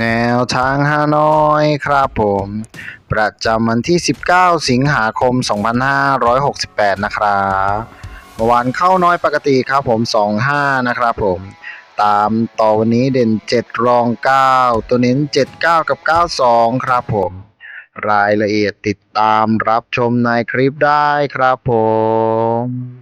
แนวทางฮานอยครับผม ประจำวันที่ 19 สิงหาคม 2568 นะครับเมื่อวานเข้าน้อยปกติครับผม 25 นะครับผม ตามต่อวันนี้เด่น 7 รอง 9 ตัวเน้น 79 กับ 92 ครับผม รายละเอียดติดตามรับชมในคลิปได้ครับผม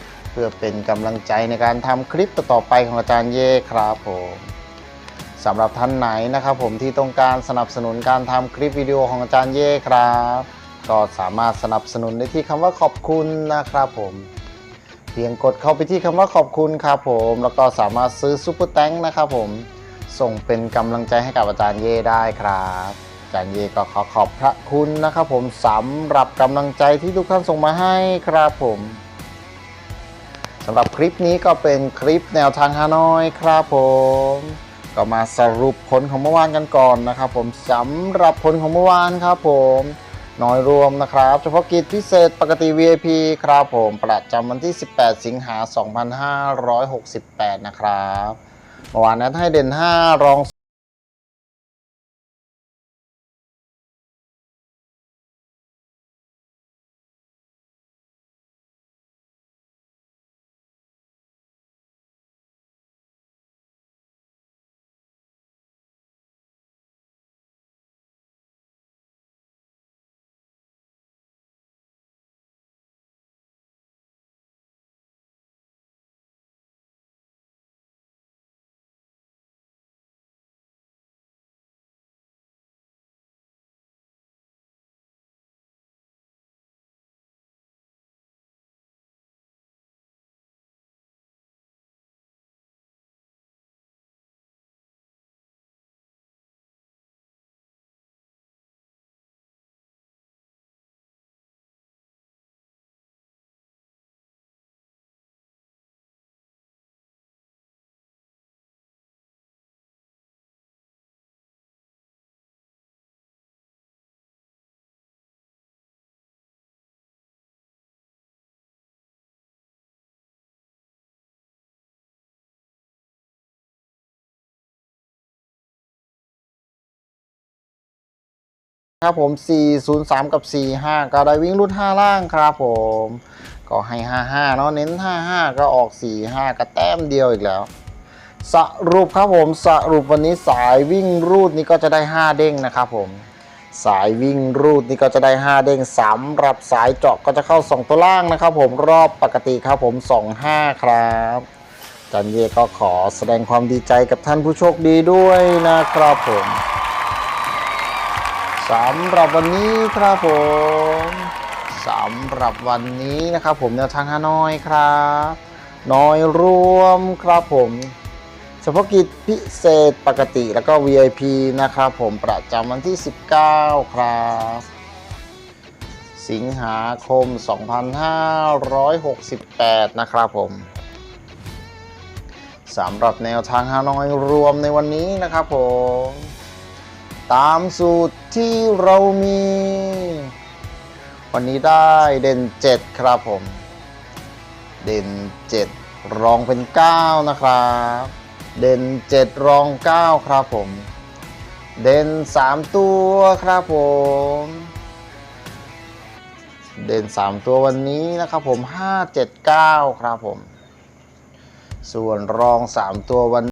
เพื่อเป็นกำลังใจในการทำคลิปต่อไปของอาจารย์เย่ครับผมสำหรับท่านไหนนะครับผมที่ต้องการสนับสนุนการทำคลิปวิดีโอของอาจารย์เย่ครับ ก็สามารถสนับสนุนได้ที่คำว่าขอบคุณนะครับผมเพียงกดเข้าไปที่คำว่าขอบคุณครับผม แล้วก็สามารถซื้อซุปเปอร์แตงนะครับผมส่งเป็นกำลังใจให้กับอาจารย์เย่ได้ครับอาจารย์เย่ก็ขอขอบพระคุณนะครับผมสำหรับกำลังใจที่ทุกท่านส่งมาให้ครับผม สำหรับคลิปนี้ก็เป็นคลิปแนวทางฮานอยครับผม ก็มาสรุปผลของเมื่อวานกันก่อนนะครับผมสำหรับผลของเมื่อวานครับผมน้อยรวมนะครับ เฉพาะกิจพิเศษปกติ VIP ครับผมประจำวันที่ 18 สิงหา 2568 นะครับเมื่อวานนั้นให้เด่น 5 รอง ครับผม 403 กับ 45 ก็ได้วิ่งรุ่น5ล่างครับผม ก็ให้ 55 เนาะเน้น 55 ก็ออก 45 ก็แต้มเดียวอีกแล้ว สรุปครับผมสรุปวันนี้สายวิ่งรูดนี่ก็จะได้ 5 เด้งนะครับผม สายวิ่งรูดนี่ก็จะได้ 5 เด้งสำหรับสายเจาะก็จะเข้า 2 ตัวล่างนะครับผมรอบปกติครับผม 25 ครับจันเย่ก็ขอแสดงความดีใจกับท่านผู้โชคดีด้วยนะครับผม สำหรับวันนี้ครับผมสำหรับวันนี้นะครับ ผมแนวทางฮานอยครับน้อยรวมครับผมเฉพาะกิจพิเศษปกติแล้วก็ VIP นะครับผมประจำวันที่ 19 ครับ สิงหาคม 2568 นะครับผมสำหรับแนวทางฮานอยรวมในวันนี้นะครับผม ตามสูตรที่เรามี วันนี้ได้เด่น 7 ครับผม เด่น 7 รองเป็น 9 นะครับ เด่น 7 รอง 9 ครับผม เด่น 3 ตัวครับผม เด่น 3 ตัววันนี้นะครับผม 5 7 9 ครับผม ส่วนรอง 3 ตัววัน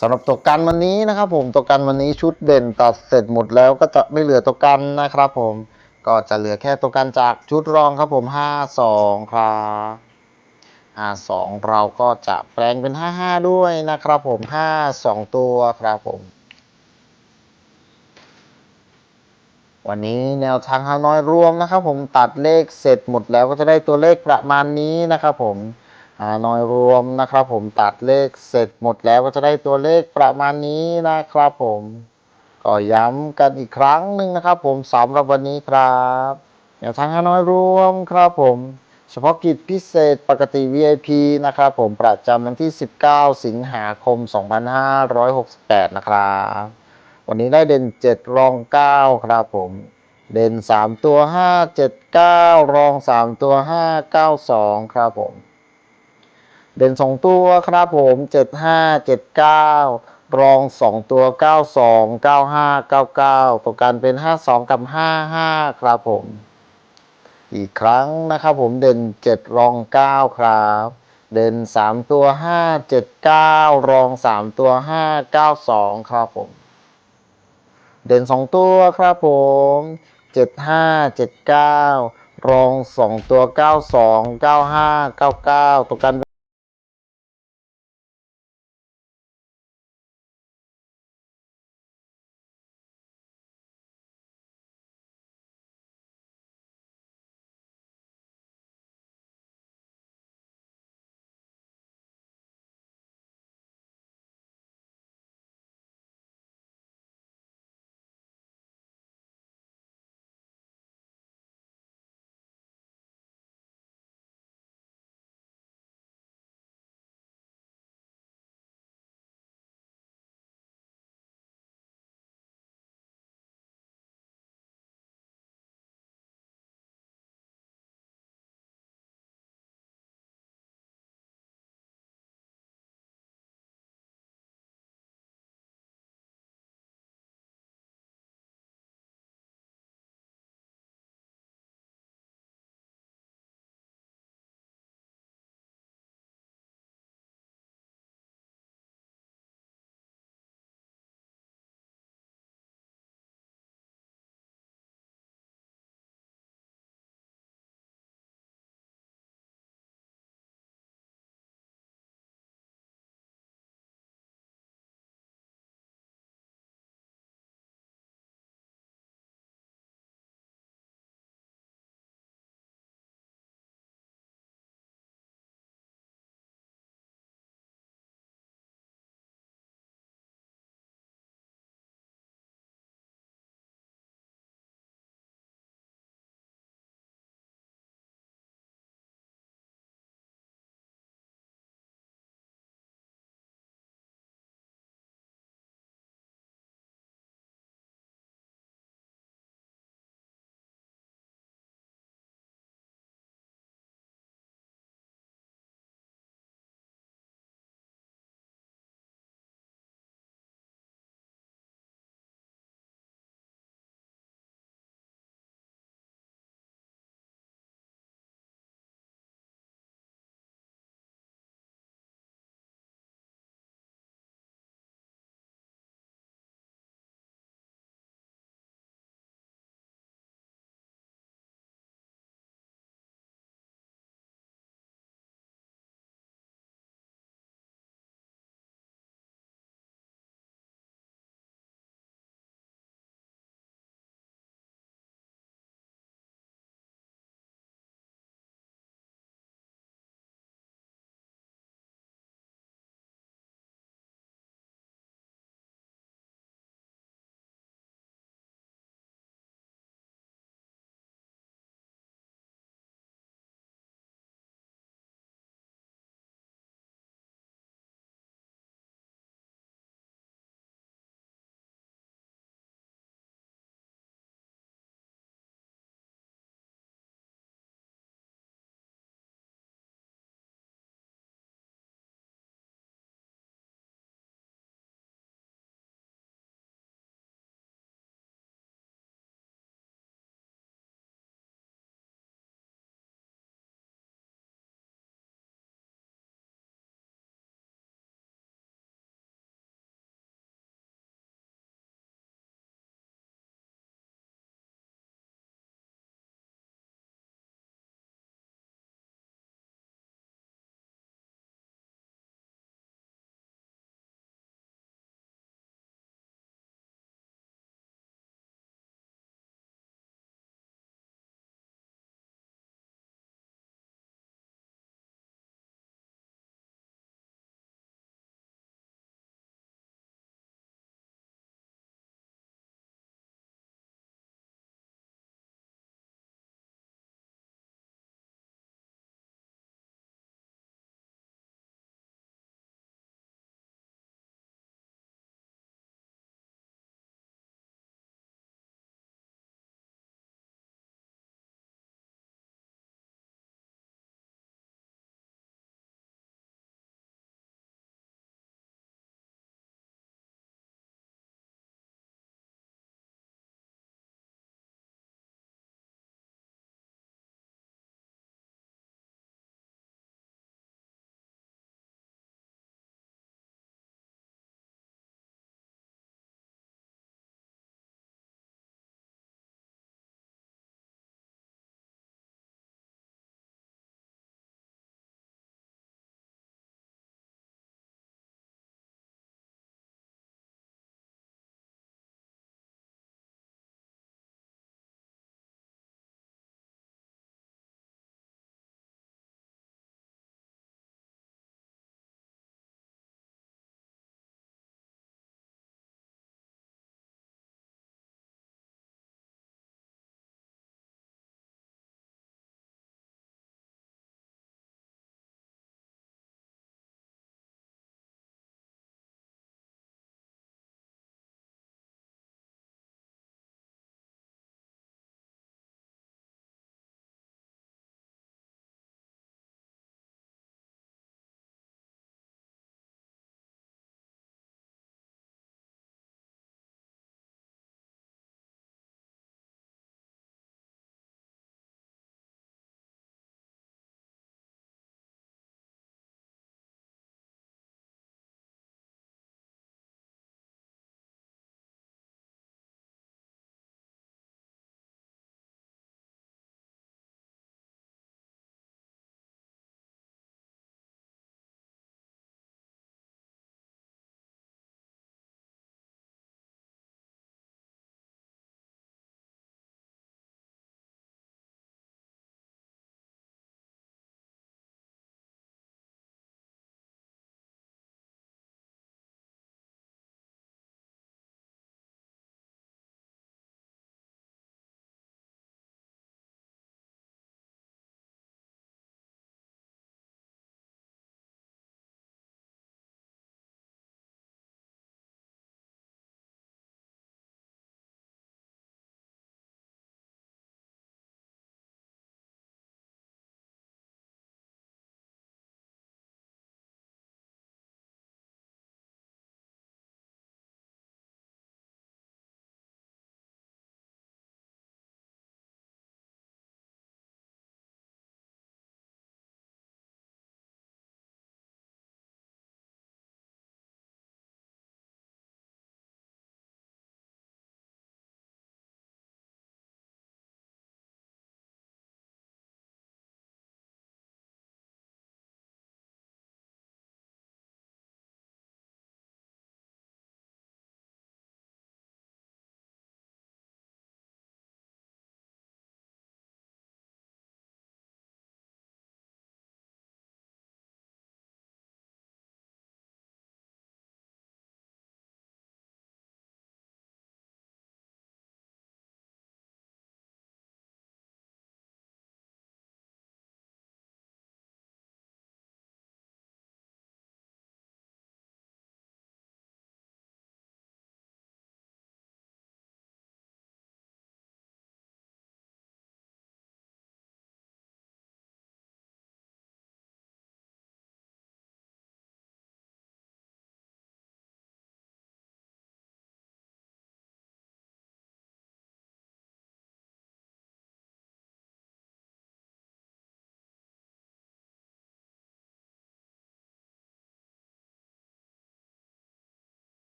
สำหรับตัวกันวันนี้นะครับผมตัวกันวันนี้ชุดเด่นตัดเสร็จหมดแล้วก็จะไม่เหลือตัวกันนะครับผมก็จะเหลือแค่ตัวกันจากชุดรองครับผม52ครับ52 เราก็จะแปลงเป็น 55 ด้วยนะครับผม 52 ตัวครับผม วันนี้แนวทางฮาน้อยรวมนะครับผมตัดเลขเสร็จหมดแล้วก็จะได้ตัวเลขประมาณนี้นะครับผม ฮานอยรวมนะครับผมตัดเลขเสร็จหมดแล้วก็จะได้ตัวเลขประมาณนี้นะครับผมก็ย้ำกันอีกครั้งหนึ่งนะครับ ผมสำหรับวันนี้ครับแนวทางฮานอยรวมครับผม เฉพาะกิจพิเศษปกติ VIP นะครับผมประจำวันที่ 19 สิงหาคม 2568 นะครับ วันนี้ได้เด่น 7 รอง 9 ครับผม เด่น 3 ตัว 5 7 9 รอง 3 ตัว 5 9 2 ครับผม ด่น 2 ตัวครับผม 7 5 7 9 รอง 2 ตัว 9 2 9 5 9 9 ตัวกันเป็น 5 2 กับ 5 5 ครับผม อีกครั้งนะครับผมเด่น 7 รอง 9 ครับ เด่น 3 ตัว 5 7 9 รอง 3 ตัว 5 9 2 ครับผม เด่น 2 ตัวครับผม 7 5 7 9 รอง 2 ตัว 9 2 9 5 9 9 ตัวกัน